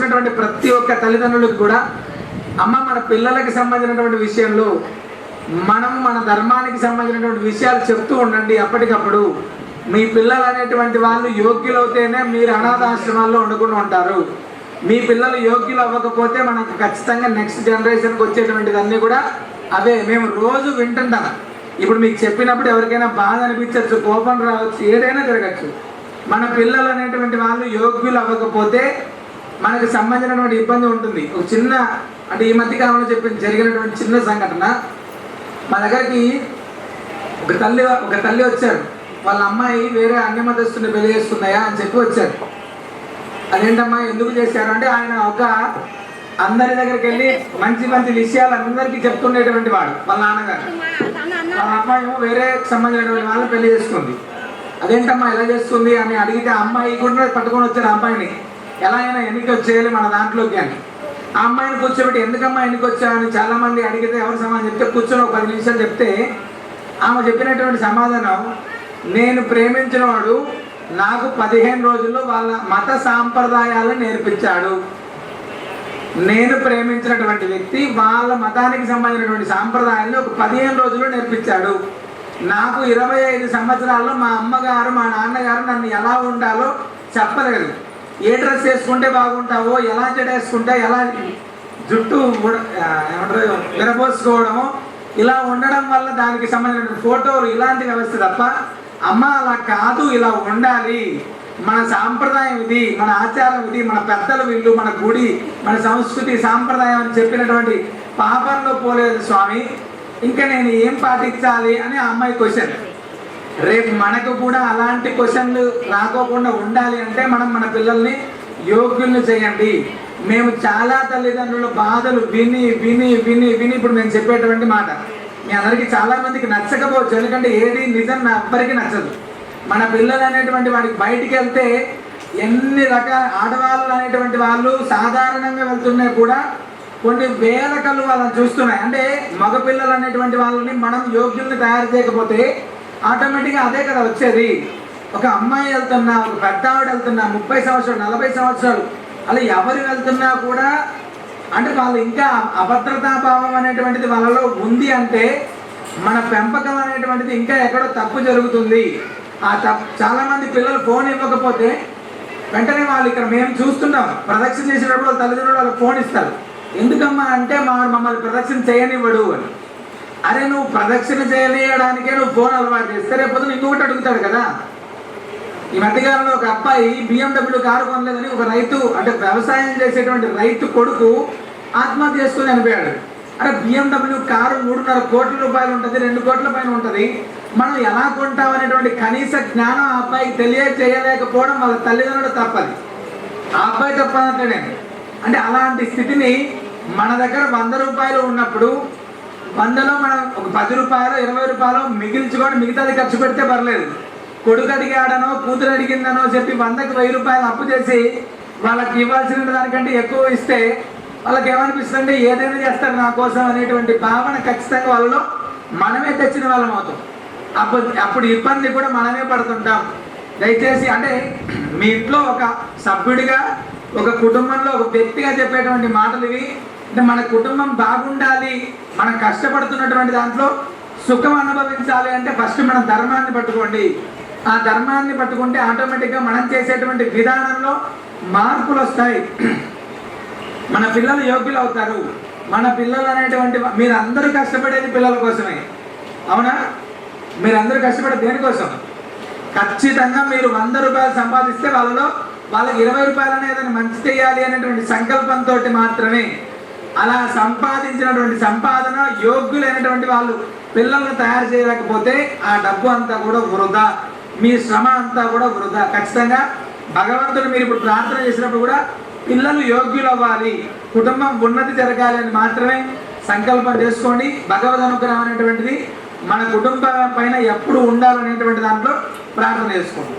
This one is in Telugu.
వచ్చినటువంటి ప్రతి ఒక్క తల్లిదండ్రులకు కూడా అమ్మ మన పిల్లలకి సంబంధించినటువంటి విషయంలో మనం మన ధర్మానికి సంబంధించినటువంటి విషయాలు చెప్తూ ఉండండి అప్పటికప్పుడు. మీ పిల్లలు అనేటువంటి వాళ్ళు యోగ్యులవుతేనే మీరు అనాథాశ్రమాల్లో ఉండకుండా ఉంటారు. మీ పిల్లలు యోగ్యులు అవ్వకపోతే మనకు ఖచ్చితంగా నెక్స్ట్ జనరేషన్కి వచ్చేటువంటిదన్నీ కూడా అవే. మేము రోజు వింటుంటాం. ఇప్పుడు మీకు చెప్పినప్పుడు ఎవరికైనా బాధ అనిపించవచ్చు కోపం రావచ్చు ఏదైనా జరగచ్చు. మన పిల్లలు అనేటువంటి వాళ్ళు యోగ్యులు అవ్వకపోతే మనకు సంబంధించినటువంటి ఇబ్బంది ఉంటుంది. ఒక చిన్న అంటే ఈ మధ్య కాలంలో చెప్పిన జరిగినటువంటి చిన్న సంఘటన. మా దగ్గరికి ఒక తల్లి ఒక తల్లి వచ్చారు. వాళ్ళ అమ్మాయి వేరే అన్య మతస్థుని పెళ్ళి చేస్తున్నాయా అని చెప్పి వచ్చారు. అదేంటమ్మా ఎందుకు చేశారు? అంటే ఆయన ఒక అందరి దగ్గరికి వెళ్ళి మంచి మంచి విషయాలు అందరికీ చెప్తుండేటువంటి వాడు వాళ్ళ నాన్నగారు. వాళ్ళ అమ్మాయి ఏమో వేరే సంబంధించినటువంటి వాళ్ళు పెళ్ళి చేసుకుంది. అదేంటమ్మా ఎలా చేస్తుంది అని అడిగితే అమ్మాయి కూడా పట్టుకొని వచ్చారు ఆ అమ్మాయిని. ఎలా అయినా ఎన్నిక వచ్చేయాలి మన దాంట్లోకి అని. ఆ అమ్మాయిని కూర్చోబెట్టి ఎందుకమ్మా ఎన్నిక వచ్చావు చాలామంది చాలా మంది అడిగితే ఎవరు సమాధానం చెప్తే కూర్చొని ఒక పది నిమిషాలు చెప్తే ఆమె చెప్పినటువంటి సమాధానం నేను ప్రేమించిన వాడు నాకు పదిహేను రోజుల్లో వాళ్ళ మత సాంప్రదాయాలను నేర్పించాడు. నేను ప్రేమించినటువంటి వ్యక్తి వాళ్ళ మతానికి సంబంధించినటువంటి సాంప్రదాయాన్ని ఒక పదిహేను రోజుల్లో నేర్పించాడు. నాకు ఇరవై ఐదు సంవత్సరాల్లో మా అమ్మగారు మా నాన్నగారు నన్ను ఎలా ఉండాలో చెప్పలేదు. ఏ డ్రెస్ వేసుకుంటే బాగుంటావో ఎలా జడేసుకుంటే ఎలా జుట్టు ఉడ- ఏమంటారు విరబోసుకోవడము ఇలా ఉండడం వల్ల దానికి సంబంధించిన ఫోటోలు ఇలాంటి వ్యవస్థ తప్ప అమ్మ అలా కాదు ఇలా ఉండాలి. మన సాంప్రదాయం ఇది మన ఆచారం ఇది మన పెద్దల వీళ్ళు మన గుడి మన సంస్కృతి సాంప్రదాయం అని చెప్పినటువంటి పాపంలో పోలేదు స్వామి. ఇంకా నేను ఏం పాటించాలి అని ఆ అమ్మాయి క్వశ్చన్. రేపు మనకు కూడా అలాంటి క్వశ్చన్లు రాకోకుండా ఉండాలి అంటే మనం మన పిల్లల్ని యోగ్యుల్ని చేయండి. మేము చాలా తల్లిదండ్రుల బాధలు విని విని విని విని ఇప్పుడు నేను చెప్పేటువంటి మాట. మీ అందరికీ చాలా మందికి నచ్చకపోవచ్చు. ఎందుకంటే ఏది నిజం నా ఎవ్వరికి నచ్చదు. మన పిల్లలు అనేటువంటి వాడికి బయటికి వెళ్తే ఎన్ని రకాల ఆడవాళ్ళు అనేటువంటి వాళ్ళు సాధారణంగా వెళ్తున్నా కూడా కొన్ని వేల కళ్ళు వాళ్ళని చూస్తున్నాయి. అంటే మగపిల్లలు అనేటువంటి వాళ్ళని మనం యోగ్యుల్ని తయారు చేయకపోతే ఆటోమేటిక్గా అదే కదా వచ్చేది. ఒక అమ్మాయి వెళ్తున్నా ఒక పెద్ద ఆవిడ వెళ్తున్నా ముప్పై సంవత్సరాలు నలభై సంవత్సరాలు అలా ఎవరు వెళ్తున్నా కూడా అంటే వాళ్ళు ఇంకా అభద్రతా భావం అనేటువంటిది వాళ్ళలో ఉంది అంటే మన పెంపకం అనేటువంటిది ఇంకా ఎక్కడో తప్పు జరుగుతుంది. ఆ తప్పు చాలామంది పిల్లలు ఫోన్ ఇవ్వకపోతే వెంటనే వాళ్ళు ఇక్కడ మేము చూస్తున్నాం. ప్రదక్షిణ చేసేటప్పుడు వాళ్ళ తల్లిదండ్రులు వాళ్ళకి ఫోన్ ఇస్తారు. ఎందుకమ్మా అంటే మా మమ్మల్ని ప్రదక్షిణ చేయనివ్వడు అని. అరే నువ్వు ప్రదక్షిణ చేయలేయడానికే నువ్వు ఫోన్ అలవాటు చేస్తే రేపు ఇంకొకటి అడుగుతాడు కదా. ఈ మధ్యకాలంలో ఒక అబ్బాయి బిఎండబ్ల్యూ కారు కొనలేదని ఒక రైతు అంటే వ్యవసాయం చేసేటువంటి రైతు కొడుకు ఆత్మహత్య చేసుకుని చనిపోయాడు. అరే బిఎండబ్ల్యూ కారు మూడున్నర కోట్ల రూపాయలు ఉంటుంది రెండు కోట్ల పైన ఉంటుంది. మనం ఎలా కొంటాం అనేటువంటి కనీస జ్ఞానం ఆ అబ్బాయికి తెలియజేయలేకపోవడం వాళ్ళ తల్లిదండ్రులు తప్పది. ఆ అబ్బాయి తప్పదంటే అంటే అలాంటి స్థితిని మన దగ్గర వంద రూపాయలు ఉన్నప్పుడు వందలో మనం ఒక పది రూపాయలు ఇరవై రూపాయలు మిగిల్చుకొని మిగతాది ఖర్చు పెడితే పర్లేదు. కొడుకు అడిగాడనో కూతురు అడిగిందనో చెప్పి వందకి వెయ్యి రూపాయలు అప్పు చేసి వాళ్ళకి ఇవ్వాల్సిన దానికంటే ఎక్కువ ఇస్తే వాళ్ళకి ఏమనిపిస్తుంది ఏదైనా చేస్తారు నా కోసం అనేటువంటి భావన ఖచ్చితంగా వాళ్ళలో మనమే తెచ్చిన వాళ్ళం అవుతాం. అప్పుడు అప్పుడు ఇబ్బంది కూడా మనమే పడుతుంటాం. దయచేసి అంటే మీ ఇంట్లో ఒక సభ్యుడిగా ఒక కుటుంబంలో ఒక వ్యక్తిగా చెప్పేటువంటి మాటలు ఇవి. అంటే మన కుటుంబం బాగుండాలి మనం కష్టపడుతున్నటువంటి దాంట్లో సుఖం అనుభవించాలి అంటే ఫస్ట్ మన ధర్మాన్ని పట్టుకోండి. ఆ ధర్మాన్ని పట్టుకుంటే ఆటోమేటిక్గా మనం చేసేటువంటి విధానంలో మార్పులు వస్తాయి. మన పిల్లలు యోగ్యులు అవుతారు. మన పిల్లలు అనేటువంటి మీరు అందరూ కష్టపడేది పిల్లల కోసమే. అవునా? మీరందరూ కష్టపడే దేనికోసం? ఖచ్చితంగా మీరు వంద రూపాయలు సంపాదిస్తే వాళ్ళలో వాళ్ళకి ఇరవై రూపాయలు అనేది మంచి చేయాలి అనేటువంటి సంకల్పంతో మాత్రమే. అలా సంపాదించినటువంటి సంపాదన యోగ్యులైనటువంటి వాళ్ళు పిల్లల్ని తయారు చేయలేకపోతే ఆ డబ్బు అంతా కూడా వృధా. మీ శ్రమ అంతా కూడా వృధా. ఖచ్చితంగా భగవంతుడు మీరు ఇప్పుడు ప్రార్థన చేసినప్పుడు కూడా పిల్లలు యోగ్యులు అవ్వాలి కుటుంబం ఉన్నతి జరగాలి అని మాత్రమే సంకల్పం చేసుకోండి. భగవద్ అనుగ్రహం అనేటువంటిది మన కుటుంబం పైన ఎప్పుడు ఉండాలనేటువంటి దాంట్లో ప్రార్థన చేసుకోండి.